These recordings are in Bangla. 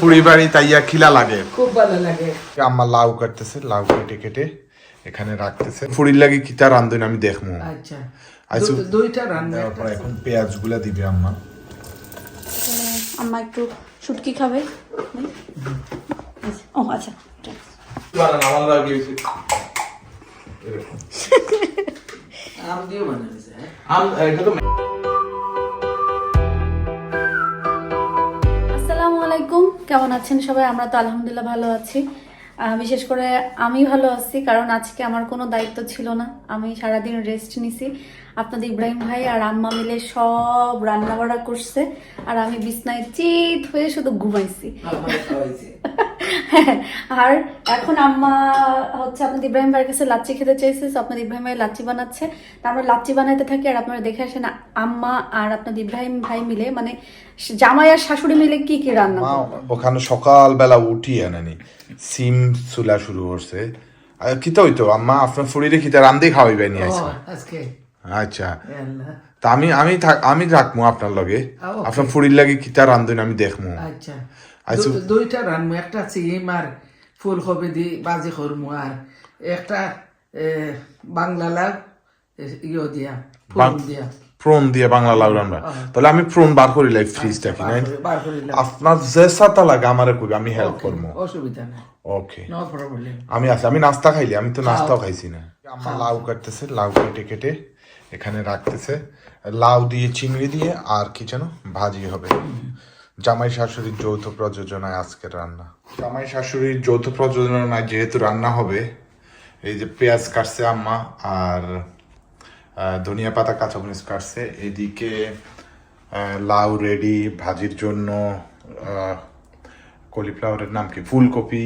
ফুড়ি বাড়ি তাইয়া খিলা লাগে। খুব ভালো লাগে। আম্মা লাউ কাটতেছে লাউ কেটে কেটে এখানে রাখতেছে। ফুড়ির লাগে কিতা রান্ধুন আমি দেখব আচ্ছা। দু- দুইটা রান্না এখন পেঁয়াজগুলা দিবে আম্মা। আম্মা একটু শুটকি খাবে। ও আচ্ছা। আমার লাগে আম দিয়ে বানাইছে হ্যাঁ? আসসালামু আলাইকুম। কেমন আছেন সবাই? আমরা তো আলহামদুলিল্লাহ ভালো আছি। বিশেষ করে আমি ভালো আছি কারণ আজকে আমার কোনো দায়িত্ব ছিল না। আমি সারাদিন রেস্ট নিছি। আপনাদের ইব্রাহিম ভাই আর আম্মা মিলে সব রান্না বাড়া করছে। আর আমি বিছনায় চিত হয়ে শুধু ঘুমাইছি। আর এখন আম্মা হচ্ছে আপনাদের ইব্রাহিম ভাইয়ের কাছে লাচ্ছি খেতে চাইছে তো আপনাদের ইব্রাহিম ভাই লাচ্ছি বানাচ্ছে। তা আমরা লাচ্ছি বানাইতে থাকি আর আপনারা দেখে আসেন আম্মা আর আপনাদের ইব্রাহিম ভাই মিলে মানে জামাই আর শাশুড়ি মিলে কি কি রান্না। ওখানে সকালবেলা উঠি আনানি সিম চুলা শুরু করছে। আর কিতা হইতো আম্মা আপনার ফুড়িরে কিতা রান্ধে খাওয়াইবে নিয়ে ও আচ্ছা। তা আমি আমি থাক- আমি রাখব আপনার লগে. আপনার ফুড়ির লাগে কিতা রান্ধুন আমি দেখব আচ্ছা। দুইটা রান্না একটা সিম আর ফুলকপি দি বাজি করমু আর একটা বাংলা ইয়ে দিয়া ফুল দিয়া। প্রন দিয়ে বাংলা লাউ রান্না তাহলে আমি প্রন বার করি লাই ফ্রিজটা কি নাই আপনার যে সাতা লাগে আমারে কইবে আমি হেল্প করব অসুবিধা নাই। ওকে নো প্রবলেম আমি আছি আমি নাস্তা খাইলি আমি তো নাস্তাও খাইছি না। আমার লাউ কাটতেছে লাউ কেটে কেটে এখানে রাখতেছে। লাউ দিয়ে চিংড়ি দিয়ে আর কি যেন ভাজি হবে। জামাই শাশুড়ির যৌথ প্রযোজনায় আজকের রান্না। জামাই শাশুড়ির যৌথ প্রযোজনায় যেহেতু রান্না হবে, এই যে পেঁয়াজ কাটছে আম্মা আর ধনিয়া পাতা, কাঁচামরিচ কাটছে, এদিকে লাউ রেডি, ভাজির জন্য কলিফ্লাওয়ারের নাম কি? ফুলকপি,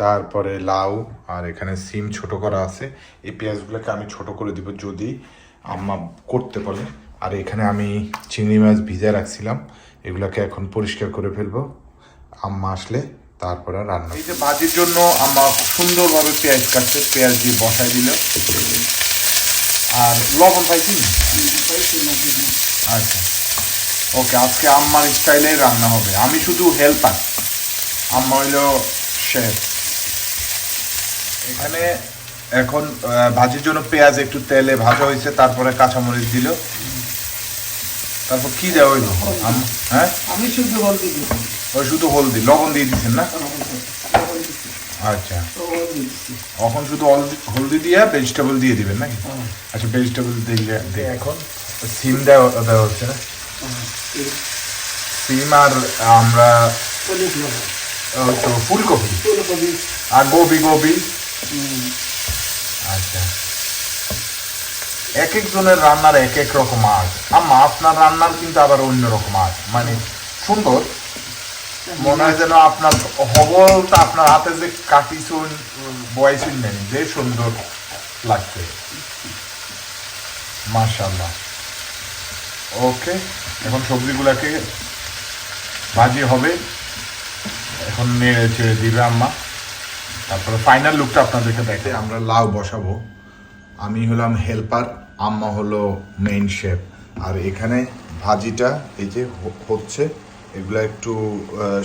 তারপরে লাউ, আর এখানে সিম ছোট করা আছে। এই পেঁয়াজগুলোকে আমি ছোট করে দিব যদি আম্মা করতে বলে আর এখানে আমি চিংড়ি মাছ ভিজে রাখছিলাম। এগুলোকে এখন পরিষ্কার করে ফেলব। আম্মা আসলে তারপরে রান্না এই যে ভাজির জন্য আম্মা সুন্দরভাবে পেঁয়াজ কাটছে, পেঁয়াজ দিয়ে বসাই দিল। আর লবণ পাইছি? আচ্ছা। ওকে, আজকে আম্মার স্টাইলে রান্না হবে। আমি শুধু হেল্পার। আম্মা হইল শেফ। এখানে এখন ভাজির জন্য পেঁয়াজ একটু তেলে ভাজা হয়েছে, তারপরে কাঁচামরিচ দিল। তারপর কি দেওয়া হইল হ্যাঁ? আমি শুধু হলদি ওই শুধু হলদি লবণ দিয়ে দিচ্ছেন না? আচ্ছা। এখন শুধু হলদি দিয়ে ভেজিটেবল দিয়ে দিবেন নাকি? আচ্ছা ভেজিটেবল দিলে এখন। সিম দেওয়া দেওয়া হচ্ছে না? সিম আর আমরা তো ফুলকপি? ফুলকপি। আর গোবি গোবি? আচ্ছা। এক একজনের রান্নার এক এক রকম আর্ট আম্মা, আপনার রান্নার কিন্তু আবার অন্য রকম আর্ট মানে সুন্দর। মনে হয় যেন আপনার হবলটা আপনার হাতে যে কাটিছুন বয়াইছুন নেন যে সুন্দর লাগছে। মাশাল্লাহ ওকে, এখন সবজিগুলাকে ভাজি হবে। এখন নেড়ে ছেড়ে দিবে আম্মা। তারপরে ফাইনাল লুকটা আপনাদেরকে দেখে আমরা লাউ বসাবো। আমি হলাম হেল্পার আম্মা হলো মেইন শেফ আর এখানে ভাজিটা, এই যে হচ্ছে, এগুলা একটু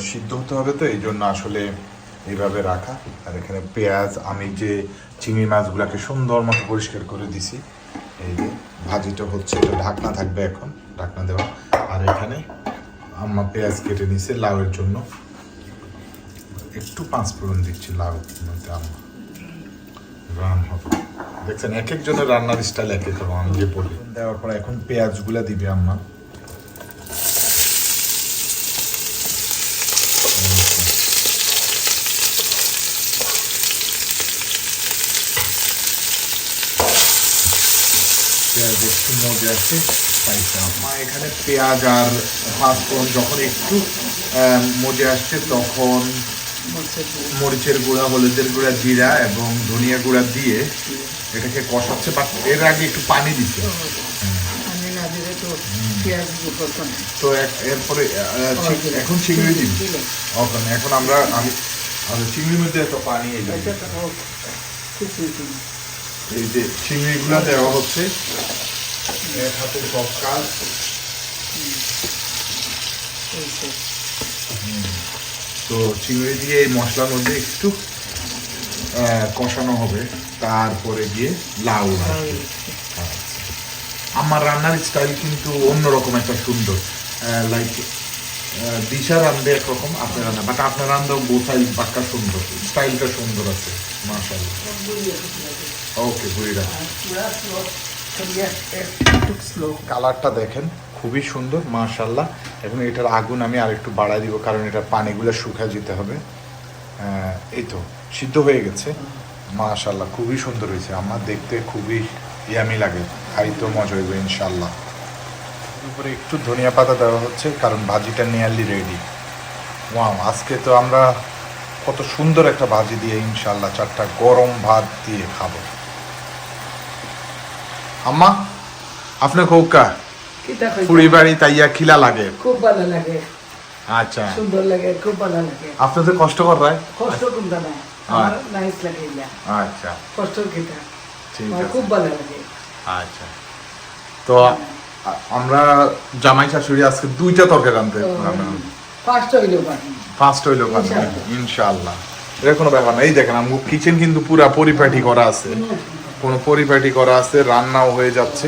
সিদ্ধ হতে হবে তো এই জন্য আসলে এইভাবে রাখা। আর এখানে পেঁয়াজ, আমি যে চিংড়ি মাছগুলোকে সুন্দর মতো পরিষ্কার করে দিছি, এই যে ভাজিটা হচ্ছে, এটা ঢাকনা থাকবে এখন, ঢাকনা দেওয়া। আর এখানে আম্মা পেঁয়াজ কেটে নিছে লাউয়ের জন্য। একটু পাঁচ ফোড়ন দিচ্ছি লাউ আম্মা। রান হবে। দেখছেন এক একজনের রান্নার স্টাইল এক এক রকম আমি যে বলি। দেওয়ার পর এখন পেঁয়াজগুলা দিবে আম্মা। পেঁয়াজ একটু মজে আসছে স্পাইসে মা এখানে পেঁয়াজ আর পাঁচফোড়ন যখন একটু আহ, মজে আসছে তখন মরিচের গুঁড়া। হলুদের গুঁড়া জিরা এবং ধনিয়া গুঁড়া দিয়ে এটাকে কষাচ্ছে বাট এর আগে একটু পানি দিচ্ছে তো এরপরে এখন চিংড়ি দিবি ওকে এখন আমরা আমি আচ্ছা চিংড়ির মধ্যে এত পানি এই যে- চিংড়িগুলো দেওয়া হচ্ছে। এক হাতে সব কাজ তো। চিংড়ি দিয়ে এই মশলার মধ্যে একটু কষানো হবে। তারপরে গিয়ে লাউ আমার রান্নার স্টাইল কিন্তু অন্যরকম একটা সুন্দর। লাইক দিশা রান্ধে একরকম আপনার রান্না বাট আপনার রান্না বোথাই বাক্কা সুন্দর। স্টাইলটা সুন্দর আছে মাশাল ওকে বুড়ি রাখি একটু স্লো কালারটা দেখেন। খুবই সুন্দর মাশাল্লাহ এখন এটার আগুন আমি আর একটু বাড়াই দিব, কারণ এটা পানিগুলো শুকা যেতে হবে। এই তো, সিদ্ধ হয়ে গেছে। মাশাল্লাহ খুবই সুন্দর হয়েছে। আমার দেখতে খুবই ইয়ামি লাগে। খাইতেও মজা হইবে ইনশাল্লাহ উপরে একটু ধনিয়া পাতা দেওয়া হচ্ছে, কারণ ভাজিটা নিয়ারলি রেডি ওয়াও, আজকে তো আমরা কত সুন্দর একটা ভাজি দিয়ে ইনশাল্লাহ চারটা গরম ভাত দিয়ে খাব। আম্মা, আপনার কৌকা? পুরি বাড়ি তাইয়া খিলা লাগে। খুব ভালো লাগে। আচ্ছা। সুন্দর লাগে খুব ভালো লাগে। আপনাদের কষ্ট কর রায় কষ্ট কোনটা না আমার নাইস লাগে আচ্ছা। কষ্ট আছে। খুব ভালো লাগে। আচ্ছা। তো আমরা জামাই শাশুড়ি আজকে দুইটা তরকারি রাঁধতে ফার্স্ট হইল ফার্স্ট হইল ইনশাআল্লাহ। এটা কোনো ব্যাপার না। এই দেখেন আমার কিচেন কিন্তু পুরা পরিপাটি করা আছে। কোনো পরিপাটি করা আছে রান্নাও হয়ে যাচ্ছে।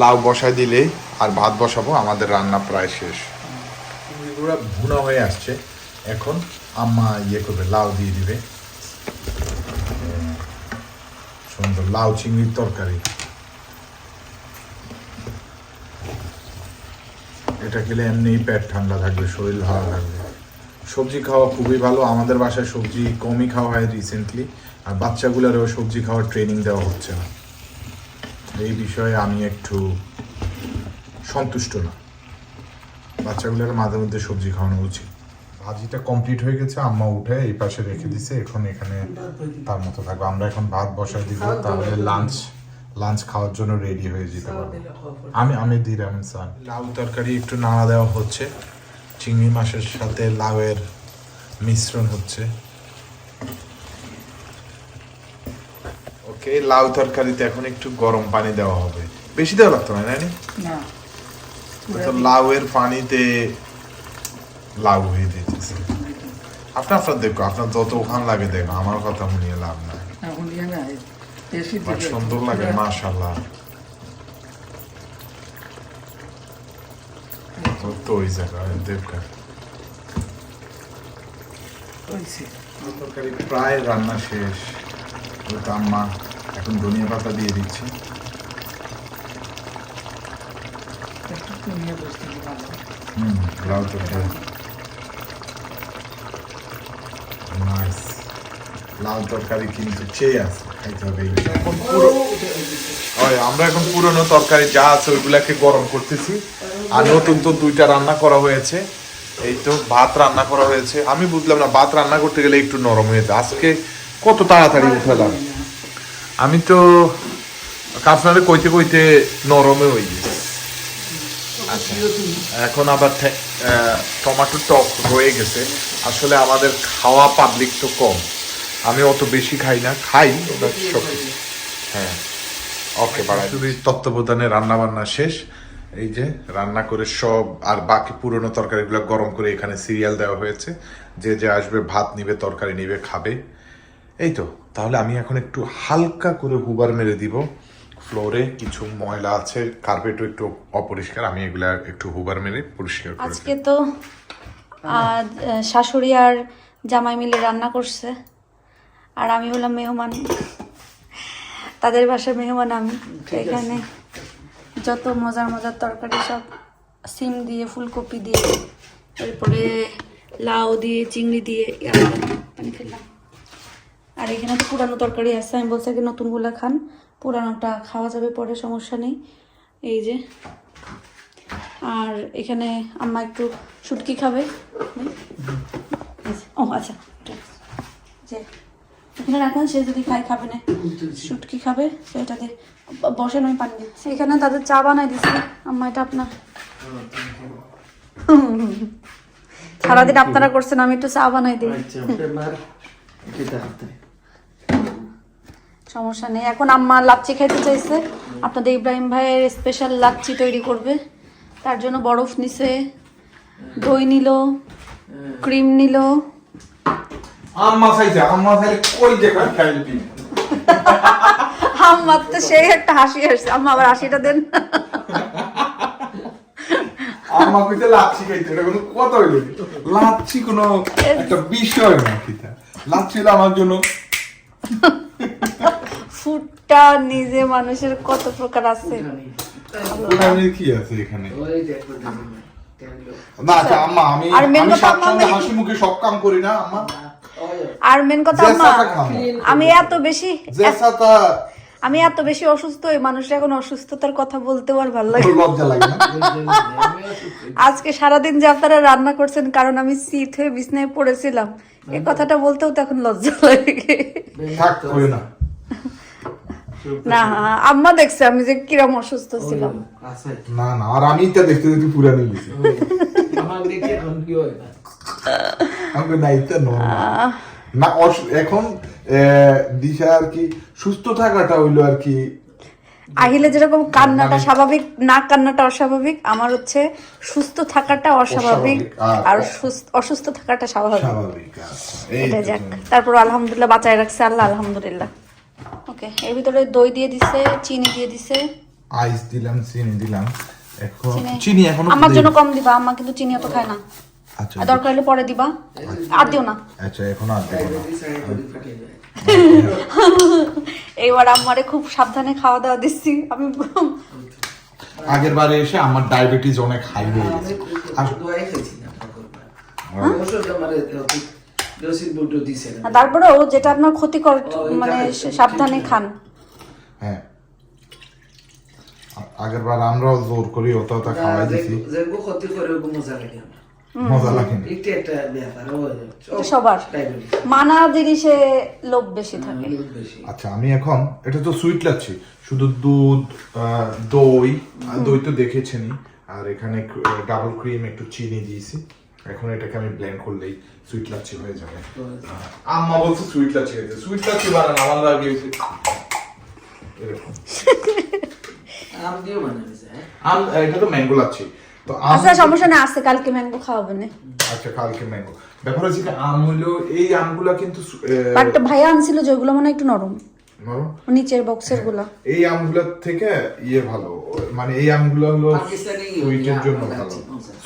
লাউ বসাই দিলে আর ভাত বসাবো, আমাদের রান্না প্রায় শেষ। ভুনা হয়ে আসছে। এখন আম্মা ইয়ে করবে, লাউ দিয়ে দিবে। সুন্দর লাউ চিংড়ির তরকারি। এটা খেলে এমনিই পেট ঠান্ডা থাকবে, শরীর ভালো থাকবে। সবজি খাওয়া খুবই ভালো। আমাদের বাসায় সবজি কমই খাওয়া হয় রিসেন্টলি আর বাচ্চাগুলোরও সবজি খাওয়ার ট্রেনিং দেওয়া হচ্ছে না। এই বিষয়ে আমি একটু সন্তুষ্ট না। বাচ্চাগুলোর মাঝে মধ্যে সবজি খাওয়ানো উচিত। ভাজিটা কমপ্লিট হয়ে গেছে আম্মা উঠে এই পাশে রেখে দিছে এখন এখানে তার মতো থাকবে। আমরা এখন ভাত বসাই দিব তাহলে লাঞ্চ লাঞ্চ খাওয়ার জন্য রেডি হয়ে যেতে পারব। আমি আমি দিলাম সান লাউ তরকারি একটু নাড়া দেওয়া হচ্ছে। চিংড়ি মাছের সাথে লাউয়ের মিশ্রণ হচ্ছে। ওকে লাউ তরকারিতে এখন একটু গরম পানি দেওয়া হবে। বেশি দেওয়া লাগতো না নানি? না। লাউয়ের পানিতে লাউ হয়ে যেতেছে আপনার আপনার দেখো আপনার যত ওখান লাগে দেখো আমার কথা শুনিয়ে লাভ নাই সুন্দর লাগে মাশাল্লাহ তো ওই জায়গায় দেখো প্রায় রান্না শেষ তো আম্মা এখন ধনিয়া পাতা দিয়ে দিচ্ছি একটু তরকারি কিন্তু আমরা এখন পুরনো তরকারি যা আছে ওইগুলাকে গরম করতেছি আর নতুন তো দুইটা রান্না করা হয়েছে এই তো ভাত রান্না করা হয়েছে আমি বুঝলাম না ভাত রান্না করতে গেলে একটু নরম হয়েছে আজকে কত তাড়াতাড়ি উঠালাম আমি তো আপনারে কইতে কইতে নরমে হয়ে গেছে আচ্ছা এখন আবার টমেটো টক রয়ে গেছে। আসলে আমাদের খাওয়া পাবলিক তো কম। আমি অত বেশি খাই না খাই সব হ্যাঁ। ওকে বাড়াই তত্ত্বাবধানে রান্না বান্না শেষ। এই যে রান্না করে সব আর বাকি পুরনো তরকারিগুলো গরম করে এখানে সিরিয়াল দেওয়া হয়েছে। যে যে আসবে ভাত নিবে তরকারি নিবে খাবে। এই তো। তাহলে আমি এখন একটু হালকা করে হুবার মেরে দিব। ফ্লোরে কিছু ময়লা আছে কার্পেটও একটু অপরিষ্কার আমি এগুলা একটু হুবার মেরে পরিষ্কার করে আজকে তো আজ শাশুড়ি আর জামাই মিলে রান্না করছে আর আমি হলাম মেহমান। তাদের বাসার মেহমান আমি এখানে যত মজার মজার তরকারি সব সিম দিয়ে ফুলকপি দিয়ে তারপরে লাউ দিয়ে চিংড়ি দিয়ে পানি আর এখানে তো পুরানো তরকারি আছে আমি বলছি নতুনগুলা খান। পুরানোটা খাওয়া যাবে পরে, সমস্যা নেই। এই যে। আর এখানে আম্মা একটু শুটকি খাবে। ও আচ্ছা। যে, এখানে রাখেন, সে যদি খাই খাবে না। শুটকি খাবে সেটা দিয়ে ব- বসেন আমি পানি দিচ্ছি এখানে তাদের চা বানাই দিচ্ছি আম্মা, এটা আপনার সারাদিন আপনারা করছেন, আমি একটু চা বানাই দিই আচ্ছা এবার কিতা হতে সমস্যা নেই। এখন আম্মা লাচ্ছি খাইতে চাইছে। আপনাদের ইব্রাহিম ভাইয়ের স্পেশাল লাচ্ছি তৈরি করবে। তার জন্য বরফ নিছে দই নিল ক্রিম নিল। আম্মা চাইছে আম্মা চাইলে কই যে খাই খাইলি তো সেই একটা হাসি আসছে। আম্মা আবার হাসিটা দেন। আম্মা কইতে লাচ্ছি খাইতে এটা কোনো কথা হইল লাচ্ছি কোনো একটা বিষয় না কিতা লাচ্ছি আমার জন্য ফুটটা নিজে মানুষের কত প্রকার আছে। কি আছে এখানে? না আচ্ছা আম্মা আমি আমি স্বাচ্ছন্দ্যে হাসি মুখে সব কাম করি না আম্মা। আর মেন কথা আম্মা আমি এত বেশি আমি এত বেশি অসুস্থ এই মানুষটা এখন অসুস্থতার কথা বলতেও আর ভালো লাগে আজকে সারাদিন যে আপনারা রান্না করছেন কারণ আমি শীত হয়ে বিছনায় পড়েছিলাম এই কথাটা বলতেও তো এখন লজ্জা লাগে। না। না আম্মা দেখছে আমি যে কিরম অসুস্থ ছিলাম। না না আর আমি দেখতে দেখতে পুরা নিয়ে গেছি আমাকে দায়িত্ব না এখন দিশা আর কি সুস্থ থাকাটা হইল আর কি। আহিলে যেরকম কান্নাটা মানে- স্বাভাবিক না কান্নাটা অস্বাভাবিক আমার হচ্ছে সুস্থ থাকাটা অস্বাভাবিক আর- সুস্থ- অসুস্থ থাকাটা স্বাভাবিক। স্বাভাবিক আচ্ছা, এই এটা যাক তারপর আলহামদুলিল্লাহ বাঁচায় রাখছে আল্লাহ আলহামদুলিল্লাহ। ওকে এর ভিতরে দই দিয়ে দিছে চিনি দিয়ে দিছে। আইস দিলাম চিনি দিলাম। এখন চিনি- এখনও আমার জন্য কম দিবা আম্মা কিন্তু চিনি অত খায় না। আচ্ছা দরকার হলে পরে দিবা। আর দিও না। আচ্ছা এখন আর দেবো না। এইবার আম্মারে খুব সাবধানে খাওয়া দাওয়া দিচ্ছি। আমি আগের বারে এসে আমার ডায়াবেটিস অনেক হাই হয়ে গেছে। আর তারপরেও যেটা আপনার ক্ষতিকর মানে সাবধানে খান। হ্যাঁ। আগের বার আমরাও জোর করি ওটা ওটা খাওয়াই দিছি। যেগো ক্ষতি করে ওগো মজা লাগে। মজা লাগে এটা একটা ব্যাপার সবার। মানা জিনিসে লোভ বেশি থাকে। আচ্ছা আমি এখন এটা তো সুইট লাগছে শুধু দুধ আহ, দই দই তো দেখেছেনই আর এখানে ডাবল ক্রিম একটু চিনি দিয়েছি। এখন এটাকে আমি ব্লেন্ড করলেই সুইট লাচ্ছি হয়ে যাবে। আম্মা বলছে সুইট লাচ্ছি খেতে সুইট লাচ্ছি বানান আমার লাগে এরকম। আম দিও বানাইছে আম এটা তো ম্যাঙ্গো লাচ্ছি। তো আচ্ছা সমস্যা না আছে কালকে ম্যাঙ্গো খাওয়াবে না। আচ্ছা কালকে ম্যাঙ্গো ব্যাপার হচ্ছে কি আম হলো এই আমগুলা কিন্তু বাট ভাইয়া আনছিল যেগুলো মনে একটু নরম। নিচের বক্সেরগুলা। এই আমগুলোর থেকে ইয়ে ভালো। মানে এই আমগুলো হলো ইয়ে, সুইটের জন্য ভালো।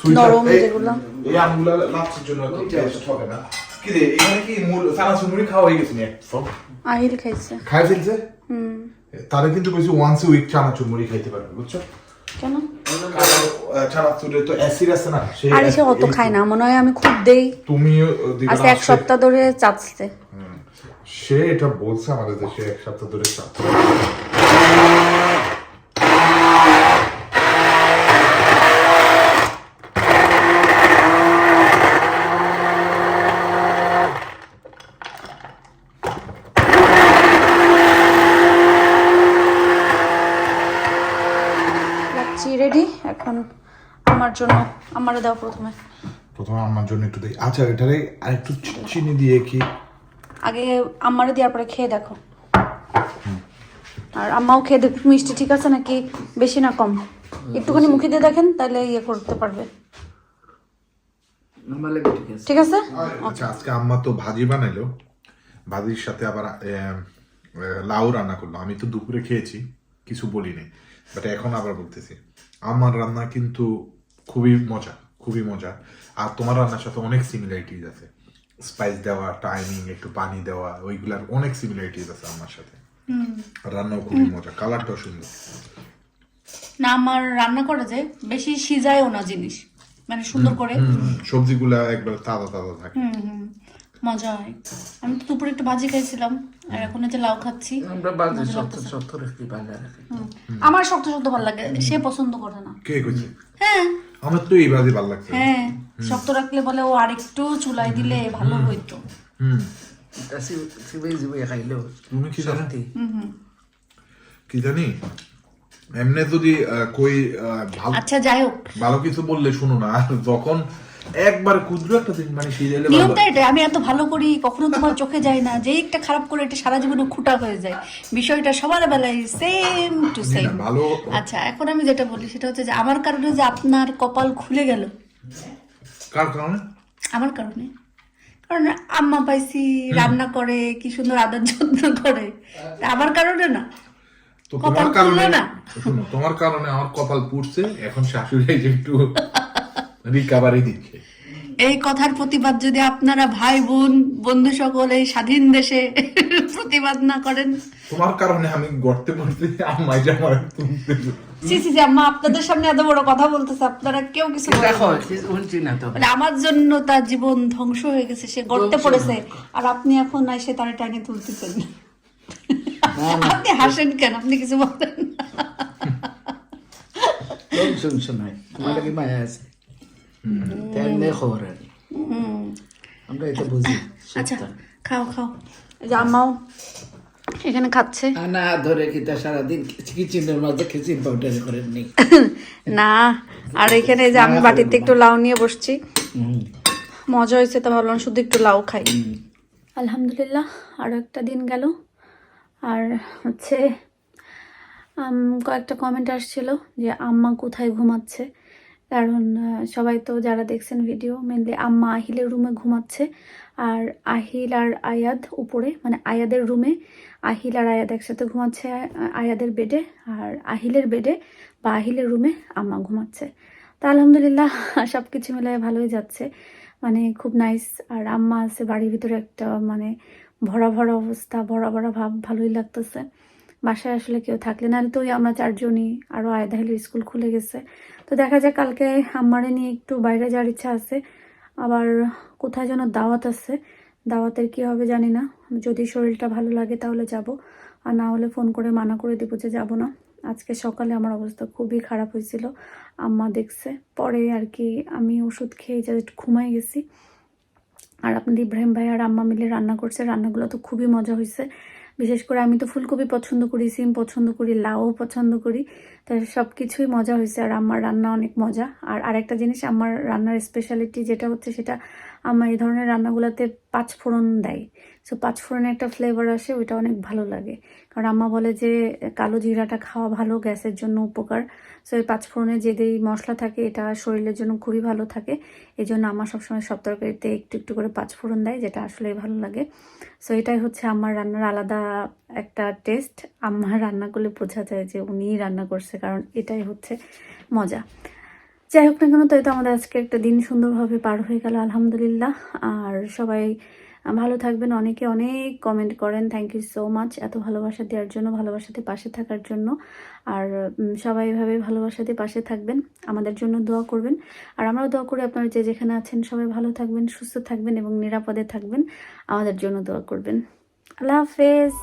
নরম এই- যেগুলো। এই আমগুলো লাচ্ছির জন্য টেস্ট হবে না। কি রে এখানে কি মূল চানাচুর মুড়ি খাওয়া হয়ে গেছে সব? আহিল খাইছে। খাই ফেলছে? হুম। তারা কিন্তু কইছে ওয়ান্স এ উইক চানাচুর মুড়ি খাইতে পারবে বুঝছ? কেন? কারণ আহ, চানাচুরে তো অ্যাসিড আছে না সে অত খায় না মনে হয় আমি খুব দেই। তুমিও দিবে এক সপ্তাহ ধরে চাচ্ছে। হুম। সে এটা বলছে আমাদের দেশে এক সপ্তাহ ধরে রাখছি রেডি এখন আমার জন্য আমারে দাও প্রথমে। প্রথমে আমার জন্য একটু দিই। আচ্ছা এটারে আরেকটু চিনি দিয়ে কি? আগে আমারে দেওয়ার পরে খেয়ে দেখো। আর আম্মাও খেয়ে দেখো মিষ্টি ঠিক আছে নাকি বেশি না কম? একটুখানি মুখে দিয়ে দেখেন তাহলে ইয়ে করতে পারবে। ঠিক আছে। আচ্ছা আজকে আম্মা তো ভাজি বানাইলো। ভাজির সাথে আবার লাউ রান্না করল। আমি তো দুপুরে খেয়েছি কিছু বলিনি। বাট এখন আবার বলতেছি। আমার রান্না কিন্তু খুবই মজা খুবই মজা আর তোমার রান্নার সাথে অনেক সিমিলারিটিজ আছে। স্পাইস দেওয়া টাইমিং একটু পানি দেওয়া ওইগুলার অনেক সিমিলারিটিজ আছে আমার সাথে। রান্নাও খুবই মজা কালারটাও সুন্দর। না আমার রান্না করা যায় বেশি সিজায়ও না জিনিস। মানে সুন্দর করে। সবজিগুলা একবার তাজা তাজা থাকে। হুম হুম মজা হয়। আমি তো দুপুরে একটু ভাজি খাইছিলাম আর এখন এই যে লাউ খাচ্ছি আমরা বাজে সত্তর সত্তর রাখি রাখি। আমার শক্ত শক্ত ভালো লাগে সে পছন্দ করে না। কে কইছে? হ্যাঁ। আমার তো এই ভাজি ভালো লাগছে হ্যাঁ শক্ত রাখলে বলে ও আরেকটু চুলাই দিলে ভালো হইতো। হুম। তুমি কি জানি? কি জানি? এমনি যদি কই আহ, ভালো আচ্ছা যাই হোক। ভালো কিছু বললে শুনো না। যখন একবার একটা জিনিস মানে নিয়মটা এটা আমি এত ভালো করি কখনো তোমার চোখে যায় না যে একটা খারাপ করে এটা সারা জীবনে খুঁটা হয়ে যায়। বিষয়টা সবার বেলায় সেম টু সেম ভালো। আচ্ছা এখন আমি যেটা বলি সেটা হচ্ছে যে আমার কারণে যে আপনার কপাল খুলে গেল। কার কারণে? আমার কারণে। কারণ আম্মা পাইছি রান্না করে কি সুন্দর আদর যত্ন করে। আমার কারণে না। তো তোমার কারণে না? তোমার কারণে আমার কপাল পুড়ছে এখন শাশুড়ি একটু। রিকাভারি দিচ্ছে। এই কথার প্রতিবাদ যদি আপনারা ভাই বোন বন্ধু সকল এই স্বাধীন দেশে প্রতিবাদ না করেন। তোমার কারণে আমি গড়তে পড়তে আম্মাই জামাই তুলতে সি সি আম্মা আপনাদের সামনে এত বড় কথা বলতেছে আপনারা কেউ কিছু দেখো শুনছি না তো। মানে আমার জন্য তার জীবন ধ্বংস হয়ে গেছে সে গড়তে পড়েছে। আর আপনি এখন এসে তারা টাইনে তুলতেছেন আপনি হাসেন কেন? আপনি কিছু বলেন না। তোমার কি মায়া আছে? তেমনি খবর আর আমরা এটা বুঝি আচ্ছা খাও খাও। এই যে এখানে খাচ্ছে। আনা ধরে সারাদিন কিচেনের মাঝে কিচেন পাউডার করেন নি। না আর এখানে যে আমি বাটিতে একটু লাউ নিয়ে বসছি। মজা হয়েছে তো ভাবলাম শুধু একটু লাউ খাই। আলহামদুলিল্লাহ আরও একটা দিন গেল। আর হচ্ছে কয়েকটা কমেন্ট আসছিল যে আম্মা কোথায় ঘুমাচ্ছে। কারণ সবাই তো যারা দেখছেন ভিডিও মেনলি আম্মা আহিলের রুমে ঘুমাচ্ছে। আর আহিল আর আয়াদ উপরে মানে আয়াদের রুমে আহিল আর আয়াদ একসাথে ঘুমাচ্ছে আয়াদের বেডে আর আহিলের বেডে বা আহিলের রুমে আম্মা ঘুমাচ্ছে। তা আলহামদুলিল্লাহ সব কিছু মিলে ভালোই যাচ্ছে। মানে খুব নাইস আর আম্মা আছে বাড়ির ভিতরে একটা মানে ভরা ভরা অবস্থা, ভরা ভরা ভাব, ভালোই লাগতেছে। বাসায় আসলে কেউ থাকলে না তো আমরা চারজনই আরও হিলের স্কুল খুলে গেছে। তো দেখা যাক, কালকে আম্মারে নিয়ে একটু বাইরে যাওয়ার ইচ্ছা আছে। আবার কোথায় যেন দাওয়াত আছে। দাওয়াতের কি হবে জানি না। যদি শরীরটা ভালো লাগে তাহলে যাব। আর না হলে ফোন করে মানা করে দেবো যে যাব না। আজকে সকালে আমার অবস্থা খুবই খারাপ হয়েছিল। আম্মা দেখছে, পরে আর কি আমি ওষুধ খেয়ে জাস্ট ঘুমাই গেছি। আর আপনাদের ইব্রাহিম ভাই আর আম্মা মিলে রান্না করছে। রান্নাগুলো তো খুবই মজা হয়েছে। বিশেষ করে আমি তো ফুলকপি পছন্দ করি, সিম পছন্দ করি লাউ পছন্দ করি। তাই সব কিছুই মজা হয়েছে আর আমার রান্না অনেক মজা। আর আরেকটা জিনিস, আমার রান্নার স্পেশালিটি যেটা হচ্ছে সেটা আমার এই ধরনের রান্নাগুলোতে পাঁচ ফোড়ন দেয়। সো পাঁচ ফোড়নে একটা ফ্লেভার আসে, ওইটা অনেক ভালো লাগে। কারণ আম্মা বলে যে, কালো জিরাটা খাওয়া ভালো, গ্যাসের জন্য উপকার। সো এই পাঁচ ফোড়নে যে যেই মশলা থাকে, এটা শরীরের জন্য খুবই ভালো থাকে। এই জন্য আমার সবসময় সব তরকারিতে একটু একটু করে পাঁচ ফোড়ন দেয়, যেটা আসলে ভালো লাগে। সো এটাই হচ্ছে আমার রান্নার আলাদা একটা টেস্ট আমার রান্না করলে বোঝা যায় যে, উনিই রান্না করছে, কারণ এটাই হচ্ছে মজা। যাই হোক না কেন, তাই তো আমাদের আজকে একটা দিন সুন্দরভাবে পার হয়ে গেল, আলহামদুলিল্লাহ। আর সবাই ভালো থাকবেন, অনেকে অনেক কমেন্ট করেন থ্যাংক ইউ সো মাচ এত ভালোবাসা দেওয়ার জন্য, ভালোবাসাতে পাশে থাকার জন্য। আর সবাই এভাবে ভালোবাসাতে পাশে থাকবেন, আমাদের জন্য দোয়া করবেন। আর আমরাও দোয়া করি আপনারা যে যেখানে আছেন, সবাই ভালো থাকবেন, সুস্থ থাকবেন এবং নিরাপদে থাকবেন, আমাদের জন্য দোয়া করবেন। আল্লাহ হাফেজ।